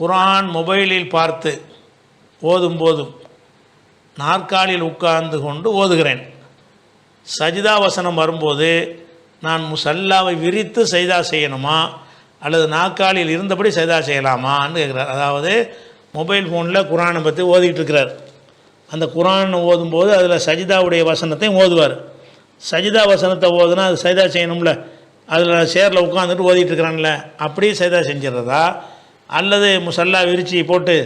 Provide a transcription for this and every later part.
குரான் மொபைலில் பார்த்து ஓதும் போதும் நாற்காலியில் உட்கார்ந்து கொண்டு ஓதுகிறேன். சஜிதா வசனம் வரும்போது நான் முசல்லாவை விரித்து சைதா செய்யணுமா? அல்லது நாற்காலியில் இருந்தபடி சைதா செய்யலாமான்னு கேட்குறார். அதாவது மொபைல் ஃபோனில் குரானை பற்றி ஓதிக்கிட்டு இருக்கிறார். அந்த குரான் ஓதும்போது அதில் சஜிதாவுடைய வசனத்தையும் ஓதுவார். சஜிதா வசனத்தை ஓதுனா அது சைதா செய்யணும்ல. அதில் சேரில் உட்காந்துட்டு ஓதிட்டு இருக்கிறான்ல. அப்படியே சைதா செஞ்சிடறதா? அல்லது முசல்லா விரிச்சி போட்டு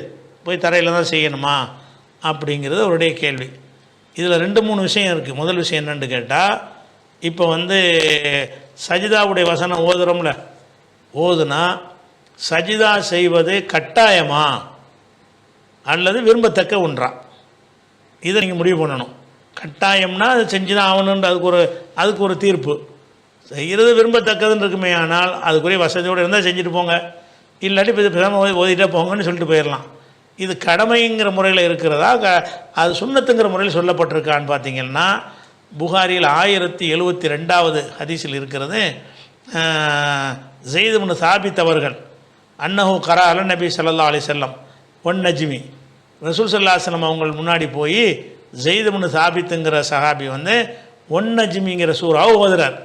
போய் தரையில் தான் செய்யணுமா? அப்படிங்கிறது அவருடைய கேள்வி. இதில் ரெண்டு மூணு விஷயம் இருக்குது முதல் விஷயம் என்னென்னு கேட்டால் இப்போ வந்து சஜிதாவுடைய வசனம் ஓதுறோம்ல. ஓதுனா சஜிதா செய்வது கட்டாயமா? அல்லது விரும்பத்தக்க ஒன்றா? இதை நீங்கள் முடிவு பண்ணணும். கட்டாயம்னா அது செஞ்சு தான் ஆகணுன்ற அதுக்கு ஒரு அதுக்கு ஒரு தீர்ப்பு. செய்கிறது விரும்பத்தக்கதுன்னு இருக்குமே ஆனால் அதுக்குரிய வசதியோடு இருந்தால் செஞ்சுட்டு போங்க. இல்லாட்டி இப்போ இது ஓதி ஓதிட்டே போங்கன்னு சொல்லிட்டு போயிடலாம். இது கடமைங்கிற முறையில் இருக்கிறதா? க அது சுண்ணத்துங்கிற முறையில் சொல்லப்பட்டிருக்கான்னு பார்த்தீங்கன்னா புகாரியில் ஆயிரத்தி எழுபத்தி ரெண்டாவது ஹதீஸில் இருக்கிறது ஜெய்துமுன் சாபித் அவர்கள் அன்னஹு கரா அல நபி சல்லா அலி செல்லம் ஒன் நஜ்மி. ரசூல் சல்லாஹம் அவங்க முன்னாடி போய் ஜெய்துமுன் சாபித்துங்கிற சஹாபி வந்து ஒன் நஜ்மிங்கிற சூறாவை ஓதுறார்.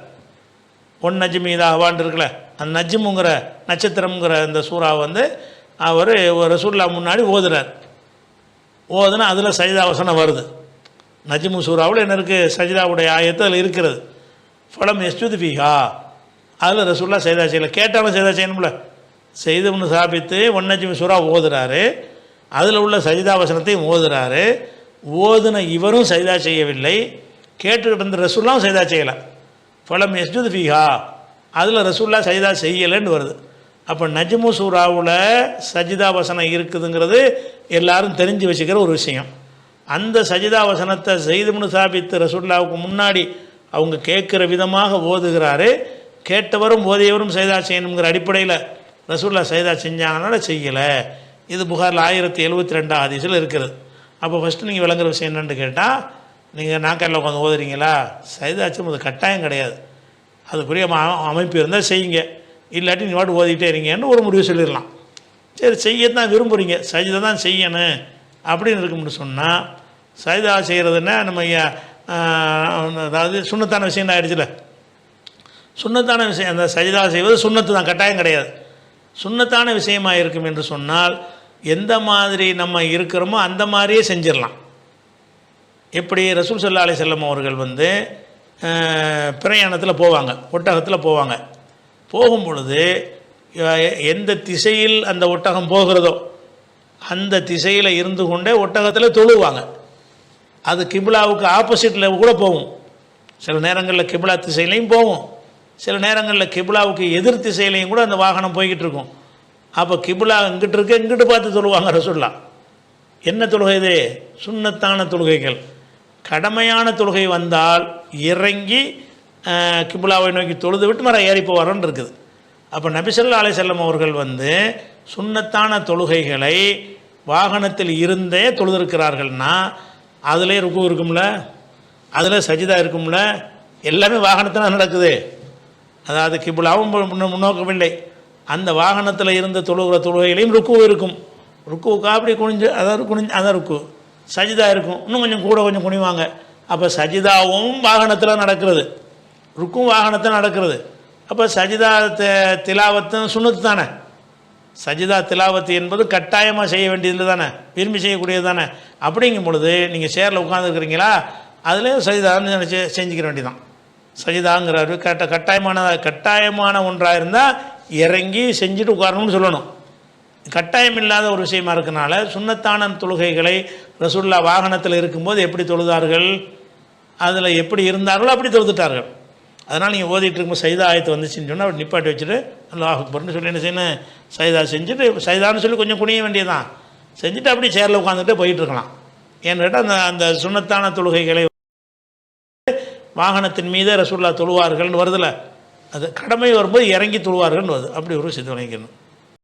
ஒன் நஜ்மி இதாகவான் இருக்குல்ல? அந்த நஜ்முங்கிற நட்சத்திரம்ங்கிற இந்த சூறாவை வந்து அவர் ரசூல்லா முன்னாடி ஓதுறார். ஓதுனா அதில் சஜிதா வசனம் வருது. நஜ்மு சூறாவில் என்ன இருக்குது சஜிதாவுடைய ஆயத்தில் அதில் இருக்கிறது. ஃபலம் எஸ்டுது ஃபீஹா. அதில் ரசூல்லா சைதா செய்யல. கேட்டாலும் சைதா செய்யணும்ல. செய்தம்னு சாபித்து ஒன்னஜிமி சூறா ஓதுறாரு. அதில் உள்ள சஜிதா வசனத்தையும் ஓதுறாரு. ஓதுன இவரும் சைதா செய்யவில்லை. கேட்டுக்கிட்டு இருந்த ரசூல்லாம் சைதா செய்யலை. ஃபலம் எஸ்ஜுது ஃபீஹா. அதில் ரசூல்லா சஜிதா செய்யலைன்னு வருது. அப்போ நஜ்மு சூறாவில் சஜிதா வசனம் இருக்குதுங்கிறது எல்லாரும் தெரிஞ்சு வச்சுக்கிற ஒரு விஷயம். அந்த சஜிதா வசனத்தை செய்துமுன்னு சாபித்து ரசூல்லாவுக்கு முன்னாடி அவங்க கேட்குற விதமாக ஓதுகிறாரு. கேட்டவரும் ஓதியவரும் சைதா செய்யணுங்கிற அடிப்படையில் ரசூல்லா சைதா செஞ்சாங்கனால செய்யலை. இது புகாரில் ஆயிரத்தி எழுபத்தி ரெண்டாம் ஆதிசில் இருக்கிறது. அப்போ ஃபஸ்ட்டு நீங்கள் விளங்குற விஷயம் என்னென்னு கேட்டால் நீங்கள் நாக்காரில் உட்காந்து ஓதுறீங்களா? சைதாச்சும் அது கட்டாயம் கிடையாது. அதுக்குரிய அமைப்பு இருந்தால் செய்யுங்க. இல்லாட்டி நீ வாட்டு ஓதிக்கிட்டே இருங்கன்னு ஒரு முடிவு சொல்லிடலாம். சரி செய்ய தான் விரும்புகிறீங்க சஜிதை தான் செய்யணும் அப்படின்னு இருக்கும்னு சொன்னால் சஜிதா செய்கிறதுன்னா நம்ம அதாவது சுண்ணத்தான விஷயம் ஆகிடுச்சில்ல சுண்ணத்தான விஷயம் அந்த சஜிதா செய்வது சுண்ணத்து தான் கட்டாயம் கிடையாது. சுண்ணத்தான விஷயமாக இருக்கும் என்று சொன்னால் எந்த மாதிரி நம்ம இருக்கிறோமோ அந்த மாதிரியே செஞ்சிடலாம். எப்படி ரசூல் சல்லா அலி செல்லம் அவர்கள் வந்து பிரயாணத்தில் போவாங்க ஒட்டகத்தில் போவாங்க. போகும் பொழுது எந்த திசையில் அந்த ஒட்டகம் போகிறதோ அந்த திசையில் இருந்து கொண்டே ஒட்டகத்தில் தொழுவாங்க. அது கிபிலாவுக்கு ஆப்போசிட்டில் கூட போகும். சில நேரங்களில் கிபிலா திசையிலையும் போகும். சில நேரங்களில் கிபிலாவுக்கு எதிர் திசையிலையும் கூட அந்த வாகனம் போய்கிட்டு இருக்கும். அப்போ கிபிலா இங்கிட்டு இருக்க இங்கிட்டு பார்த்து தொழுவாங்க ரசுல்லா என்ன தொழுகை இது? சுண்ணத்தான தொழுகைகள். கடமையான தொழுகை வந்தால் இறங்கி கிபுலாவை நோக்கி தொழுது விட்டு மர ஏறி போவாரோன்னு இருக்குது. அப்போ நபிசல்லா அலை செல்லம் அவர்கள் வந்து சுண்ணத்தான தொழுகைகளை வாகனத்தில் இருந்தே தொழுதிருக்கிறார்கள்னா அதிலே ருக்கு இருக்கும்ல? அதில் சஜிதா இருக்கும்ல? எல்லாமே வாகனத்தில் நடக்குது. அதாவது கிபுலாவும் முன்னோக்கமில்லை அந்த வாகனத்தில் இருந்த தொழுகிற தொழுகையிலையும் ருக்கு இருக்கும். ருக்குவுக்கு அப்படி குனிஞ்சு அதாவது குனிஞ்சு அதான் ருக்கு. சஜிதா இருக்கும். இன்னும் கொஞ்சம் கூட கொஞ்சம் குனிவாங்க. அப்போ சஜிதாவும் வாகனத்தில் நடக்கிறது. ருக்கும் வாகனத்தில் நடக்கிறது. அப்போ சஜிதா திலாவத்தும் சுண்ணத்து தானே? சஜிதா திலாவத்து என்பது கட்டாயமாக செய்ய வேண்டியது தானே? விரும்பி செய்யக்கூடியது தானே? அப்படிங்கும் பொழுது நீங்கள் சேரில் உட்காந்துருக்கிறீங்களா அதுலேயும் சஜிதான்னு நினச்சி செஞ்சுக்கிற வேண்டியதான் சஜிதாங்கிறாரு. கட்ட கட்டாயமான கட்டாயமான ஒன்றாக இருந்தால் இறங்கி செஞ்சுட்டு உட்காரணும்னு சொல்லணும். கட்டாயம் இல்லாத ஒரு விஷயமா இருக்கனால சுண்ணத்தான தொழுகைகளை ரசுல்லா வாகனத்தில் இருக்கும்போது எப்படி தொழுதார்கள்? அதில் எப்படி இருந்தார்களோ அப்படி தொழுதுட்டார்கள். அதனால் நீங்கள் ஓதிட்டு இருக்கும்போது சைதா ஆயத்து வந்துச்சுன்னு சொன்னால் அப்படி நிப்பாட்டி வச்சுட்டு அல்லாஹ் அக்பர்னு சொல்லி என்ன செய்யணும்? சைதா செஞ்சுட்டு சைதான்னு சொல்லி கொஞ்சம் குனிய வேண்டியதுதான். செஞ்சுட்டு அப்படியே சேரில் உட்காந்துட்டு போயிட்டுருக்கலாம் ஏன்னு கேட்டால் அந்த அந்த சுண்ணத்தான தொழுகைகளை வாகனத்தின் மீதே ரசுல்லா தொழுவார்கள்னு வருதில்ல அது கடமை வரும்போது இறங்கி தொழுவார்கள்னு வருது. அப்படி ஒரு சித்து வணங்கிக்கணும்